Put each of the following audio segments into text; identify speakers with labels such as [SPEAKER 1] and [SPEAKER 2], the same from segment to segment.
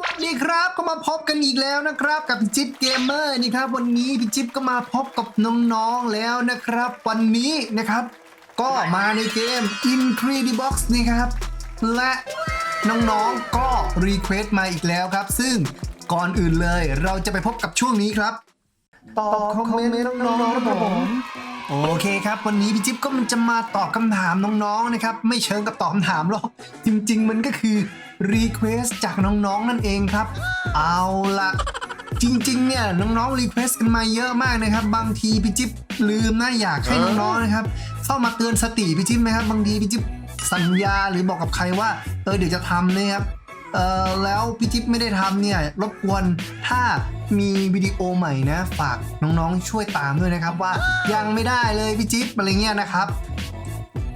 [SPEAKER 1] วัสดีครับก็มาพบกันอีกแล้วนะครับ กับพี่จิ๊บเกมเมอร์นี่ครับ วันนี้พี่จิ๊บก็มาพบกับน้องๆแล้วนะครับ วันนี้นะครับ ก็มาในเกม Incredibox นี่ครับ และน้องๆก็รีเควสต์มาอีกแล้วครับ ซึ่งก่อนอื่นเลยเราจะไปพบกับช่วงนี้ครับตอบคอมเมนต์น้องๆครับผม โอเคครับ วันนี้พี่จิ๊บก็มันจะมาตอบคำถามน้องๆนะครับ ไม่เชิงกับตอบคำถามหรอก จริง ๆ มันก็คือรีเควสจากน้องๆนั่นเองครับ เอาละจริงๆ เนี่ยน้องๆรีเควสกันมาเยอะมากนะครับ บางทีพี่จิ๊บลืมนะอยากให้น้องๆนะครับเข้ามาเตือนสติพี่จิ๊บนะครับ บางทีพี่จิ๊บสัญญาหรือบอกกับใครว่าเออเดี๋ยวจะทำนะครับ เออแล้วพี่จิ๊บไม่ได้ทำเนี่ยรบกวนถ้ามีวิดีโอใหม่นะ ฝากน้องๆช่วยตามด้วยนะครับว่ายังไม่ได้เลยพี่จิ๊บอะไรเงี้ยนะครับ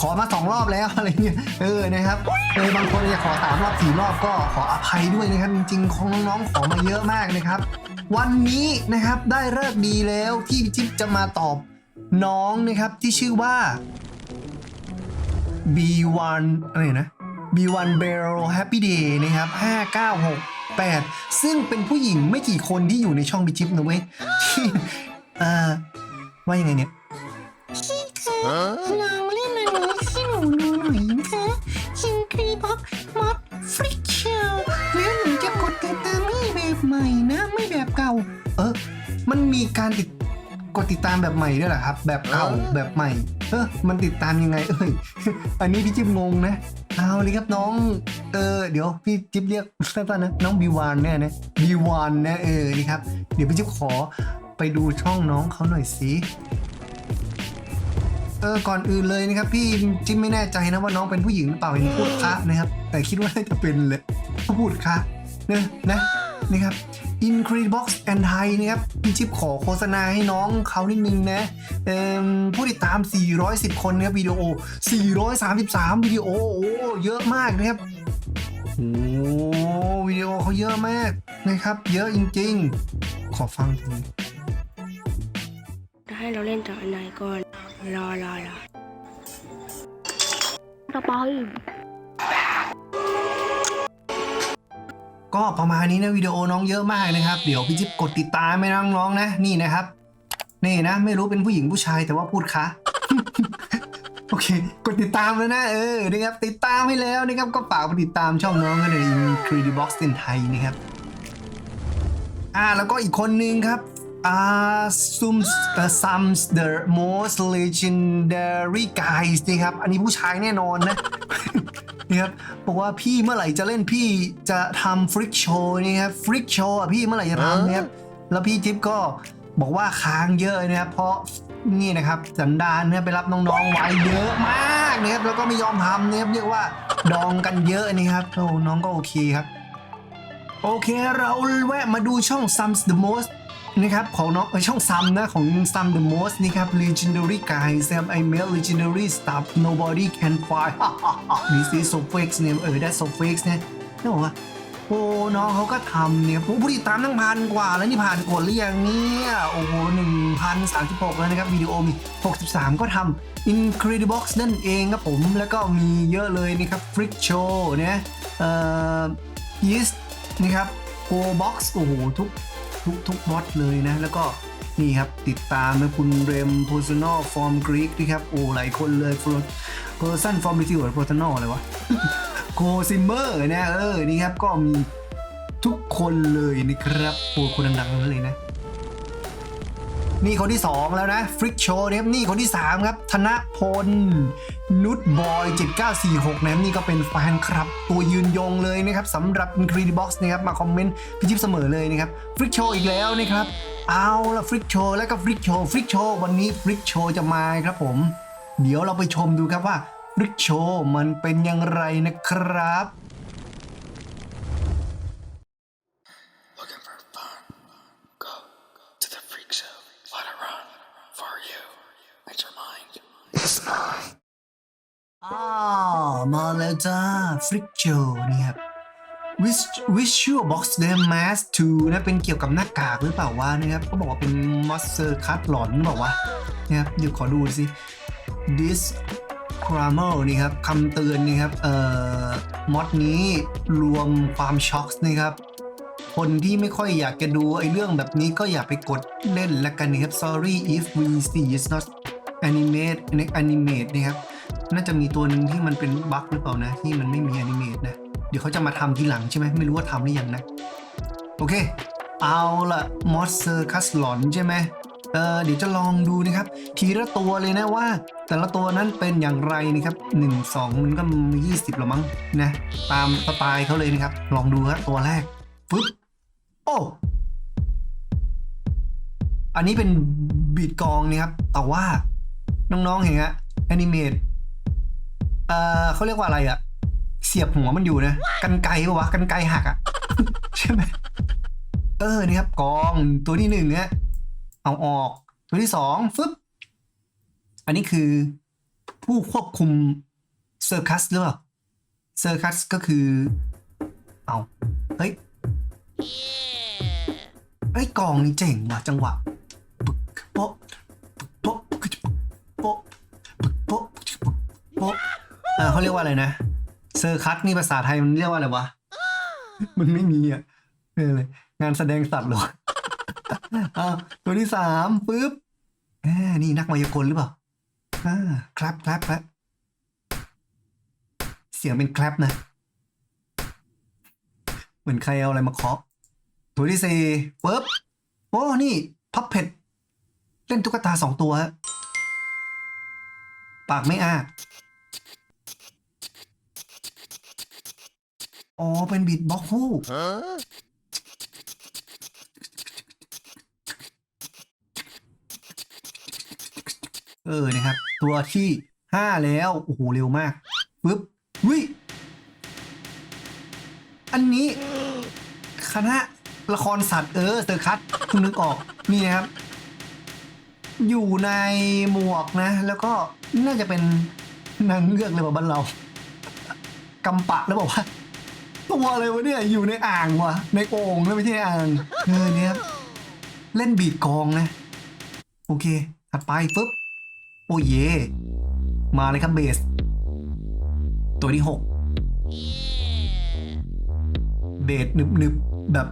[SPEAKER 1] ขอมาสองรอบแล้วอะไรเงี้ยเออนะครับเออบางคนจะขอสามรอบสี่รอบก็ขออภัยด้วยนะครับ จริงๆของน้องๆขอมาเยอะมากนะครับ วันนี้นะครับได้เลิกดีแล้วที่พี่จิ๊บจะมาตอบน้องนะครับที่ชื่อว่า B1 อะไรนะ B1 Barrel Happy Day นะครับ 5968 ซึ่งเป็นผู้หญิงไม่กี่คนที่อยู่ในช่องบิจิปนะเว้ยที่อ่อว่ายังไงเนี่ย
[SPEAKER 2] พี่คะลองเล่นอันนี้ให้หนูดูหน่อยนะคะคิงครีบ็อกมอดฟริกเชลแล้วหนูจะกดติดตามให้แบบใหม่นะ ไม่แบบเก่า
[SPEAKER 1] เออ มันมีการติดกดติดตามแบบใหม่ด้วยเหรอครับ แบบเก่าแบบใหม่ เออมันติดตามยังไงเอ้ยอันนี้พี่จิ๊บงงนะ อาเลยครับน้อง เออ เดี๋ยวพี่จิ๊บเรียกสั้นๆนะ น้องบีวานแน่นะบีวานนะเออ นี่ครับ เดี๋ยวพี่จิ๊บขอไปดูช่องน้องเขาหน่อยสิ เออ ก่อนอื่นเลยนะครับ พี่จิ๊บไม่แน่ใจนะว่าน้องเป็นผู้หญิงหรือเปล่าเห็นพูดคะนะครับ แต่คิดว่าน่าจะเป็นเลยพูดคะเนะนะ นี่ครับ Incredibox and Thai นะครับพี่จิ๊บขอโฆษณาให้น้องเขานิดนึงนะเอิ่มผู้ติดตาม 410 คนนะครับวิดีโอ 433 วิดีโอโอ้เยอะมากนะครับโอ้วิดีโอเขาเยอะมากนะครับ เยอะจริงๆ ขอฟังที
[SPEAKER 3] จะให้เราเล่นจากอันไหนก่อน รอรอรอต่อไก็
[SPEAKER 1] ประมาณนี้นะวิดีโอน้องเยอะมากนะครับ เดี๋ยวพี่จิ๊บกดติดตามให้น้องๆนะ นี่นะครับ นี่นะ ไม่รู้เป็นผู้หญิงผู้ชายแต่ว่าพูดคะโอเค กดติดตามแล้วนะ เออนะครับติดตามให้แล้วนะครับก็ฝากไปติดตามช่องน้องกันเลย Incredibox เป็นไทยนะครับอ่าแล้วก็อีกคนนึงครับอ่า sums uh, sums the most legendary guys นะครับ อันนี้ผู้ชายแน่นอนนะ นะครับบอกว่าพี่เมื่อไหร่จะเล่นพี่จะทำฟริกโชว์นี่ครับฟริกโชว์อะพี่เมื่อไหร่จะทำนะครับแล้วพี่จิ๊บก็บอกว่าค้างเยอะนะครับเพราะนี่นะครับสันดานนะครับไปรับน้องๆไว้เยอะมากนะครับแล้วก็ไม่ยอมทำนะครับเรียกว่าดองกันเยอะนะครับโอ้น้องก็โอเคครับ โอเคเราแวะมาดูช่อง Sums the Most นะครับของน้องเอ้ยช่องซัมนะของ Sum the Most นี่ครับ Legendary Guys นะครับ I made legendary stuff nobody can find this is so fake เนี่ยเออ that's so fake เนี่ยนี่บอกว่าโอ้น้องเขาก็ทำเนี่ยผู้ติดตามตั้งพันกว่าแล้วนี่ผ่านกดหรือยังเนี่ย โอ้โหหนึ่งพันสามสิบหกแล้วนะครับ วิดีโอมี 63 ก็ทำ Incredibox นั่นเองครับผม แล้วก็มีเยอะเลยนะครับ Freak Show เนี่ยเอ่อ Yes นะครับ Go Box โอ้โหทุก ทุกทุกบอทเลยนะ แล้วก็นี่ครับติดตามนะคุณเรม Personal Form Greek นะครับ โอ้หลายคนเลย Person Form b i t i v Personal อะไรวะโคซิมเมอร์นะเออ นี่ครับก็มีทุกคนเลยนะครับโอ้คนดังๆเลยนะ นี่คนที่ 2 แล้วนะฟริกโชนะครับนี่คนที่ 3 ครับ ธนพล นุชบอย7946นะครับนี่ก็เป็นแฟนคลับตัวยืนยงเลยนะครับสำหรับ Incredibox นะครับมาคอมเมนต์พี่จิ๊บเสมอเลยนะครับฟริกโชอีกแล้วนะครับเอาละฟริกโชแล้วก็ฟริกโชฟริกโชวันนี้ฟริกโชจะมาครับผม เดี๋ยวเราไปชมดูครับว่าฟริกโชมันเป็นอย่างไรนะครับ
[SPEAKER 4] Looking for fun? Go to the freak show. Let it run for you. Let your mind. It's mine.
[SPEAKER 1] อ้าวมาแล้วจ้าฟริกโชนี่ครับ Wish- Visual Box d a m Mask 2นะเป็นเกี่ยวกับหน้ากากหรือเปล่าวะนะครับเขาบอกว่าเป็น Monster Cut หลอนหรือเปล่าวะนะครับเดี๋ยวขอดูสิ This c r a m e r นี่ครับคำเตือนนี่ครับเอ่อมอดนี้รวมความช็อกนะครับคนที่ไม่ค่อยอยากจะดูไอ้เรื่องแบบนี้ก็อย่าไปกดเล่นละกันนะครับ sorry if we see is not animate animate นะครับ น่าจะมีตัวหนึ่งที่มันเป็นบั๊กหรือเปล่านะ ที่มันไม่มี animate นะ เดี๋ยวเขาจะมาทำทีหลังใช่ไหมไม่รู้ว่าทำหรือยังนะ โอเค เอาละมอสเซอร์คัสหลอนใช่ไหมเออเดี๋ยวจะลองดูนะครับ ทีละตัวเลยนะว่า แต่ละตัวนั้นเป็นอย่างไรนะครับ 1 2 มันก็มี20แล้วมั้งนะ ตามสไตล์เขาเลยนะครับ ลองดูครับตัวแรกฟึ๊บโอ้อันนี้เป็นบีดกองนะครับ แต่ว่า น้องๆเห็นฮะแอนิเมตเอ่อเขาเรียกว่าอะไรอะเสียบหัวมันอยู่นะกันไกปะวะกันไกหักอะใช่ไหมเออนี่ครับกองตัวที่หนึ่งเนี่ยเอาออกตัวที่สองฟึบอันนี้คือผู้ควบคุมเซอร์คัสหรือเปล่าเซอร์คัสก็คือ เอาเฮ้ยเฮ้ยกองนี่เจ๋งว่ะจังหวะปึ๊กโป๊ะ โป๊ะเออเขาเรียกว่าอะไรนะเซอร์คัสนี่ภาษาไทยมันเรียกว่าอะไรวะ มันไม่มีอะเออเลยงานแสดงสัตว์เหรออ่าตัวที่สามปึ๊บอ่านี่นักมายากลหรือเปล่าอ่าครับครับครับเสียงเป็นแคลปนะ เหมือนใครเอาอะไรมาเคาะตัวที่สี่ปึ๊บโอ้นี่พับเผ็ดเล่นตุ๊กตาสองตัวฮะปากไม่อ้า อ๋อ เป็นบีทบ็อกฮู้เออนะครับ ตัวที่ห้าแล้ว โอ้โห เร็วมากปึ๊บวิอันนี้ คณะละครสัตว์เออเซอร์คัสคุณนึกออก นี่นะครับ อยู่ในหมวกนะ แล้วก็น่าจะเป็นนางเงือกเลยว่าบ้านเรากำปะแล้วบอกว่า ตัวอะไรวะเนี่ยอยู่ในอ่างวะในโอ่งแล้วไม่ใช่ในอ่างเออเนี่ยเล่นบีดกองนะ โอเคถัดไปปุ๊บโอ้เยมาเลยครับเบส ตัวที่หกเบสหนึบหนึบแบบ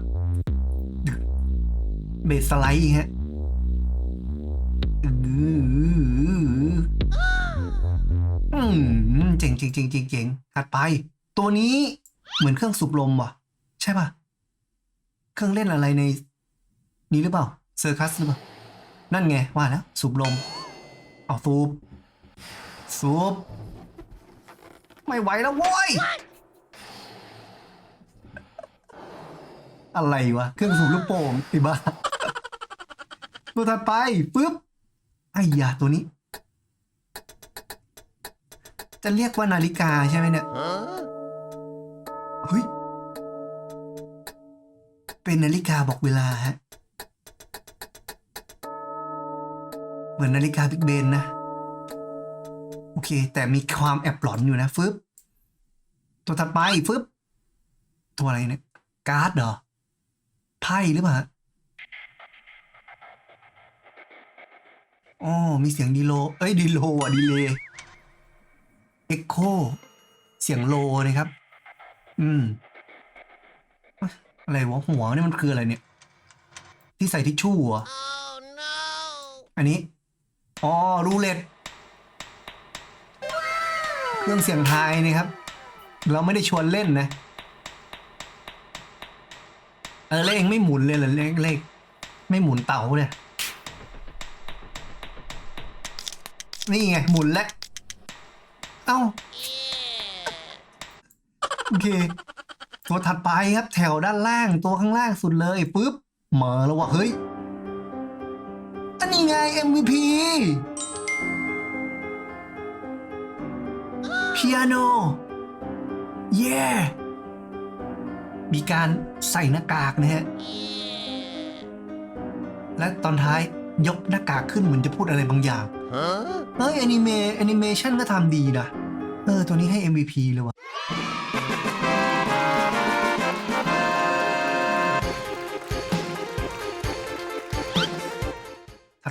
[SPEAKER 1] เบสสไลด์ฮะอืออืมเจ๋งเจ๋งเจ๋งเจ๋งเจ๋งถัดไป ตัวนี้ เหมือนเครื่องสูบลมว่ะ ใช่ป่ะ เครื่องเล่นอะไรใน นี้หรือเปล่าเซอร์คัสหรือเปล่า นั่นไงว่าแล้วสูบลมเอาสูบสูบไม่ไหวแล้วโว้ย อะไรวะ เครื่องสูบลูกโป่งไอ้บ้าตัวถัดไปปึ๊บไอ้ยาตัวนี้ จะเรียกว่านาฬิกาใช่ไหมเนี่ย เฮ้ย เป็นนาฬิกาบอกเวลาฮะ เหมือนนาฬิกาบิ๊กเบนนะ โอเค แต่มีความแอบหลอนอยู่นะฟึบตัวถัดไปฟึบตัวอะไรเนี่ยการ์ดเหรอไพ่หรือเปล่าฮะอ๋อมีเสียงดีโล เอ้ยดีโลอะดีเลย์เอ็กโค เสียงโลนะครับ อืม อะไรวะหัวนี่มันคืออะไรเนี่ย ที่ใส่ทิชชู่เหรออันนี้ อ๋อ รูเล็ตเครื่องเสียงทายนะครับ เราไม่ได้ชวนเล่นนะ เออเลขไม่หมุนเลยเหรอเลขเลขไม่หมุนเต๋าเนี่ยนี่ไง หมุนแล้ว เอ้า โอเค ตัวถัดไปครับแถวด้านล่างตัวข้างล่างสุดเลยปุ๊บมาแล้วว่ะเฮ้ย อันนี้ไง MVP เปียโนเย้มีการใส่หน้ากากนะฮะ และตอนท้ายยกหน้ากากขึ้นเหมือนจะพูดอะไรบางอย่าง เฮ้ยแอนิเมแอนิเมชันก็ทำดีนะ เออ ตัวนี้ให้ MVP เลยว่ะ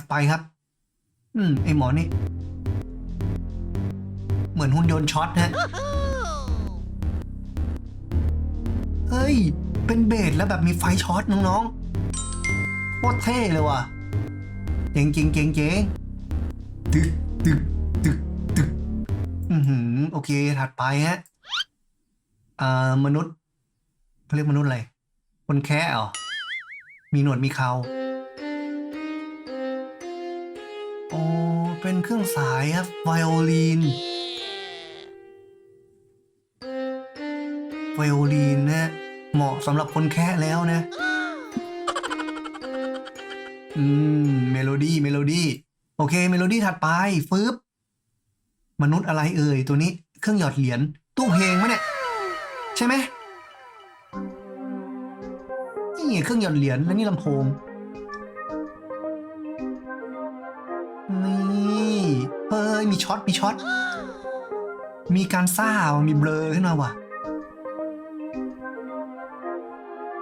[SPEAKER 1] ไปครับ อืม ไอหมอนี่ เหมือนหุ่นยนต์ช็อตฮะเฮ้ย เป็นเบสแล้วแบบมีไฟช็อตน้องๆโคตรเท่เลยว่ะ เจ๋งเจ๋งเจ๋งเจ๋งตึกตึกตึกตึกอือหือ โอเค ถัดไปฮะ อ่ามนุษย์เขาเรียกมนุษย์อะไร คนแค่เหรอมีหนวดมีเขา เป็นเครื่องสายครับไวโอลินไวโอลินนะเหมาะสำหรับคนแค่แล้วนะ อืม เมโลดี้เมโลดี้โอเค เมโลดี้ถัดไปฟึบมนุษย์อะไรเอ่ย ตัวนี้เครื่องหยอดเหรียญตู้เพลงมะเนี่ย ใช่ไหมนี่เครื่องหยอดเหรียญแล้วนี่ลำโพง เฮ้ยมีช็อตมีช็อตมีการซ่ามีเบลอขึ้นมาว่ะ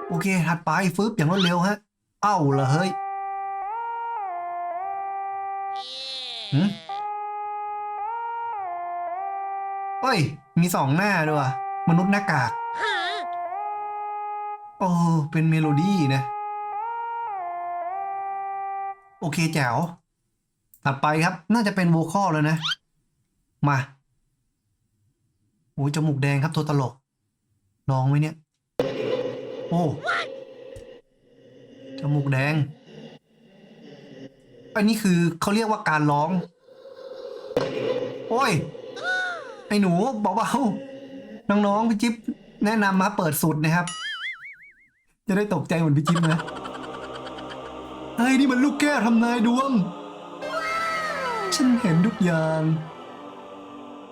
[SPEAKER 1] โอเคถัดไปฟึบอย่างรวดเร็วฮะ เอ้าละเฮ้ยหืมเฮ้ย มีสองหน้าด้วยว่ะ มนุษย์หน้ากากโอ้เป็นเมโลดี้นะ โอเคแจ๋ว ถัดไปครับ น่าจะเป็นโวคอลแล้วนะ มาโอ้ยจมูกแดงครับตัวตลกลองไหมเนี่ย โอ้จมูกแดง อันนี้คือเขาเรียกว่าการร้อง โอ้ย ไอ้หนูเบาๆน้องๆพี่จิ๊บแนะนำมาเปิดสุดนะครับ จะได้ตกใจเหมือนพี่จิ๊บนะเฮ้ยนี่มันลูกแก้วทำนายดวง ฉันเห็นทุกอย่าง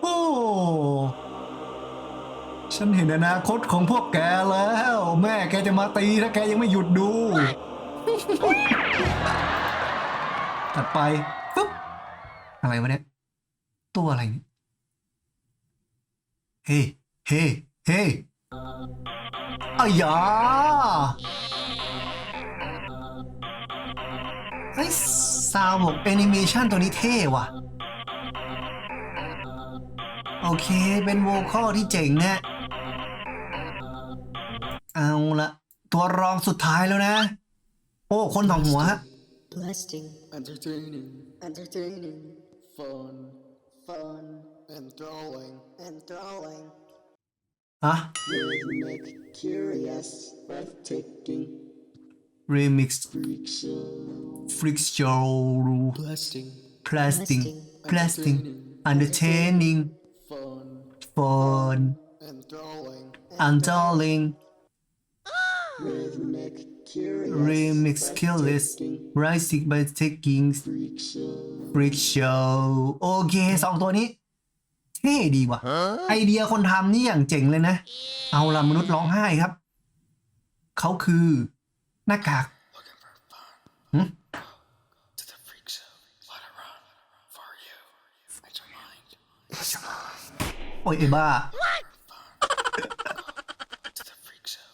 [SPEAKER 1] โอ้ ฉันเห็นอนาคตของพวกแกแล้ว แม่แกจะมาตีถ้าแกยังไม่หยุดดู ถัดไปปุ๊บอะไรวะเนี่ย ตัวอะไรเนี่ยเฮ้เฮ้เฮ้อ้ยาไอ้ ซาวบอกแอนิเมชันตัวนี้เท่ว่ะ โอเค เป็นโวคอลที่เจ๋งนะเอาละตัวรองสุดท้ายแล้วนะ โอ้ คนสองหัวฮะ
[SPEAKER 5] Blasting,
[SPEAKER 4] Entertaining,
[SPEAKER 5] entertaining,
[SPEAKER 4] fun,
[SPEAKER 5] fun,
[SPEAKER 4] enthralling,
[SPEAKER 5] enthralling,
[SPEAKER 1] ฮะ
[SPEAKER 5] rhythmic, curious, breathtaking,
[SPEAKER 1] remix
[SPEAKER 5] freak show,
[SPEAKER 1] freak show
[SPEAKER 4] blasting,
[SPEAKER 1] plastic plastic entertaining
[SPEAKER 4] fun,
[SPEAKER 1] fun
[SPEAKER 4] enthralling,
[SPEAKER 1] and darling
[SPEAKER 5] rhythmic, curious,
[SPEAKER 1] remix killers rising by taking
[SPEAKER 5] freak show,
[SPEAKER 1] freak show โอเคสองตัวนี้เท่ดีว่ะ ไอเดียคนทำนี่อย่างเจ๋งเลยนะ เอาละมนุษย์ร้องไห้ครับ เขาคือ หน้ากาก
[SPEAKER 4] looking for fun.
[SPEAKER 1] Hmm?
[SPEAKER 4] To the freak show, let it run for you and your mind.
[SPEAKER 1] โอ้ยไอ้บ้า
[SPEAKER 4] To the freak show,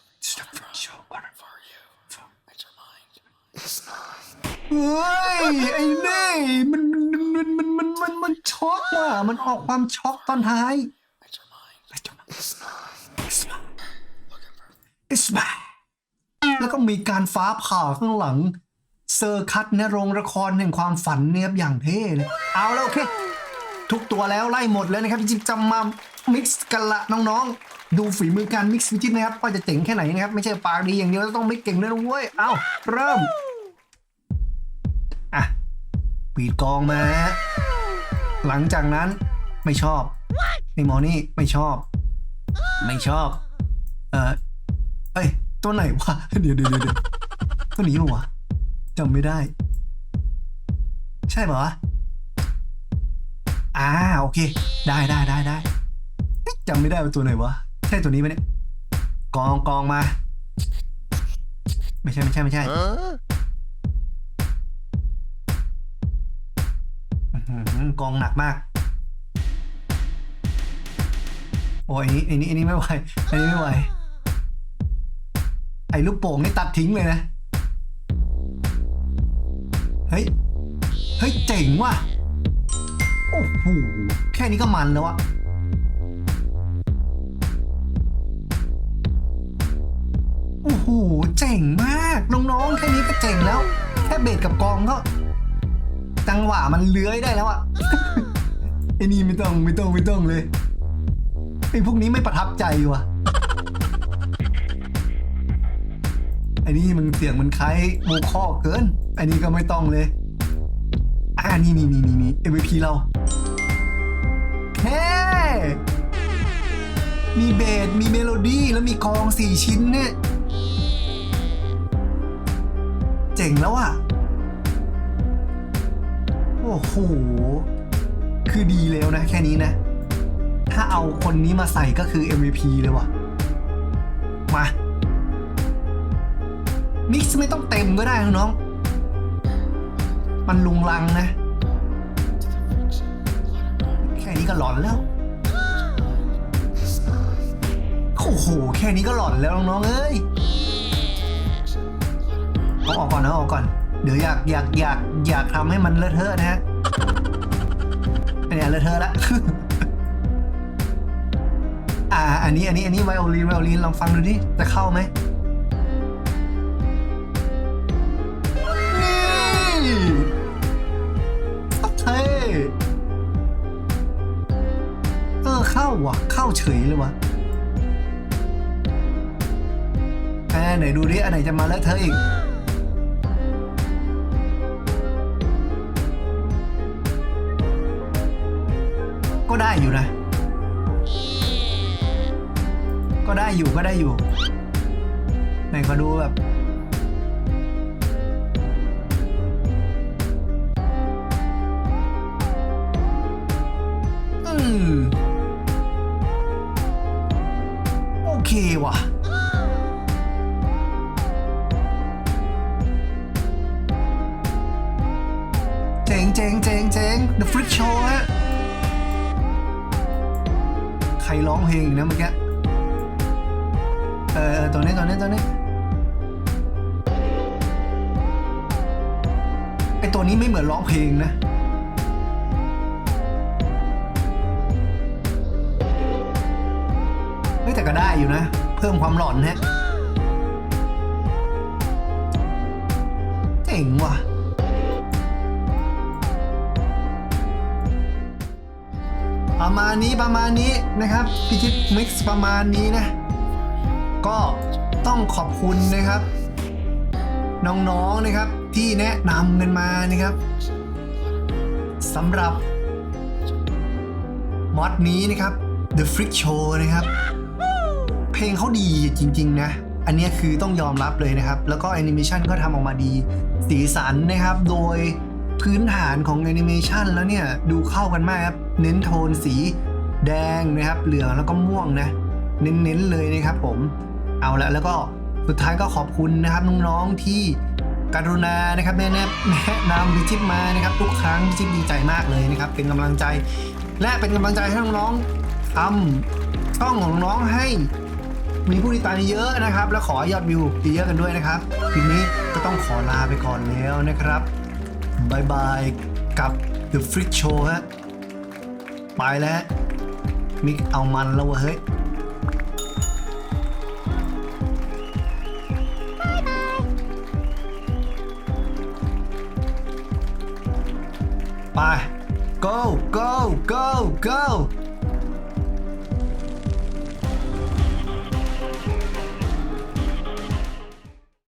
[SPEAKER 4] for you and your mind.
[SPEAKER 1] เฮ้ยไอ้เน่มันมันมันมันมันมันมันช็อกว่ะมันออกความช็อกตอนท้าย
[SPEAKER 4] And your mind.
[SPEAKER 1] อิสมา แล้วก็มีการฟ้าผ่าข้างหลัง เซอร์คัตในโรงละครแห่งความฝันเนี่ยบอย่างเท่เลยเอาแล้วโอเค ทุกตัวแล้วไล่หมดแล้วนะครับจิ๊บจะมามิกซ์กันละน้องๆ ดูฝีมือการมิกซ์พี่จิ๊บนะครับว่าจะเจ๋งแค่ไหนนะครับ ไม่ใช่ปากดีอย่างเดียวต้องมิกซ์เก่งด้วยนะเว้ยเอาเริ่มอะปีดกองมา หลังจากนั้นไม่ชอบไอหมอนี่ไม่ชอบ ไม่ชอบ เออเอ้ย ตัวไหนวะเดี๋ยวเดี๋ยวเดี๋ยวเดี๋ยวตัวนี้ปะวะจำไม่ได้ ใช่ปะวะอ่าโอเค ได้ได้ได้ได้เอ๊ะจำไม่ได้ว่าตัวไหนวะ ใช่ตัวนี้ไหมเนี่ยกองกองมา ไม่ใช่ไม่ใช่ไม่ใช่อื้อหือกองหนักมาก โอ้ยอันนี้อันนี้อันนี้ไม่ไหวอันนี้ไม่ไหว ไอ้ลูกโป่งนี่ตัดทิ้งเลยนะ เฮ้ย เฮ้ยเจ๋งว่ะ โอ้โห แค่นี้ก็มันแล้วอะโอ้โห เจ๋งมาก น้องๆ แค่นี้ก็เจ๋งแล้ว แค่เบสกับกองก็ จังหวะมันเลื้อยได้แล้วอะไอ้นี่ไม่ต้องไม่ต้องไม่ต้องเลยไอ้พวกนี้ไม่ประทับใจว่ะ อ้นี่มันเสียงมันคล้ายโมคอเกิน อันนี้ก็ไม่ต้องเลย อ่านี่นี่นี่นี่นี่ MVP เราเฮ้มีเบส มีเมโลดี้ แล้วมีกองสี่ชิ้นเนี่ย เจ๋งแล้วอะโอ้โห คือดีแล้วนะ แค่นี้นะ ถ้าเอาคนนี้มาใส่ก็คือ MVP เลยว่ะ มิกซ์ไม่ต้องเต็มก็ได้น้อง มันลุงลังนะ แค่นี้ก็หลอนแล้ว โอ้โห แค่นี้ก็หลอนแล้วน้องๆเอ้ยเอาออกก่อนนะอออกก่อน เดี๋ยวอยากอยากอยากอยากทำให้มันเลอะเทอะนะฮะเนี่ยเลอะเทอะละอ่า อันนี้ อันนี้ อันนี้ไวโอลินไวโอลินลองฟังดูดิ จะเข้าไหม ว่ะ เข้าเฉยเลยวะอ่าไหนดูดิอันไหนจะมาเลอะเทออีกก็ได้อยู่นะ ก็ได้อยู่ก็ได้อยู่ ไหนขอดูแบบ อืม เคว่ะ เจ๋งเจ๋งเจ๋งเจ๋ง The Freak Show ฮะ ใครร้องเพลงอีกนะเมื่อกี้ เออตัวนี้ตัวนี้ตัวนี้ไอตัวนี้ไม่เหมือนร้องเพลงนะ แต่ก็ได้อยู่นะ เพิ่มความหลอนฮะเจ๋งว่ะประมาณนี้ประมาณนี้นะครับพิชิตมิกซ์ประมาณนี้นะ ก็ต้องขอบคุณนะครับ น้องๆนะครับที่แนะนำกันมานะครับสำหรับมอดนี้นะครับ The Freak Show นะครับ เพลงเขาดีจริง ๆ นะ อันนี้คือต้องยอมรับเลยนะครับ แล้วก็แอนิเมชันก็ทำออกมาดี สีสันนะครับ โดยพื้นฐานของแอนิเมชันแล้วเนี่ย ดูเข้ากันมากครับ เน้นโทนสีแดงนะครับ เหลืองแล้วก็ม่วงนะ เน้นๆเลยนะครับผม เอาละแล้วก็สุดท้ายก็ขอบคุณนะครับน้องๆที่กรุณานะครับแนะแนะแนะนำพิจิตมานะครับ ทุกครั้งพิจิตดีใจมากเลยนะครับ เป็นกำลังใจ และเป็นกำลังใจให้น้องๆทำช่องของน้องให้ มีผู้ติดตามเยอะนะครับ และขอยอดวิวเยอะกันด้วยนะครับทีนี้ก็ต้องขอลาไปก่อนแล้วนะครับบายบายกับ The Freak Show ฮะไปแล้วมิกเอามันแล้ววะเฮ้ยไป go go go go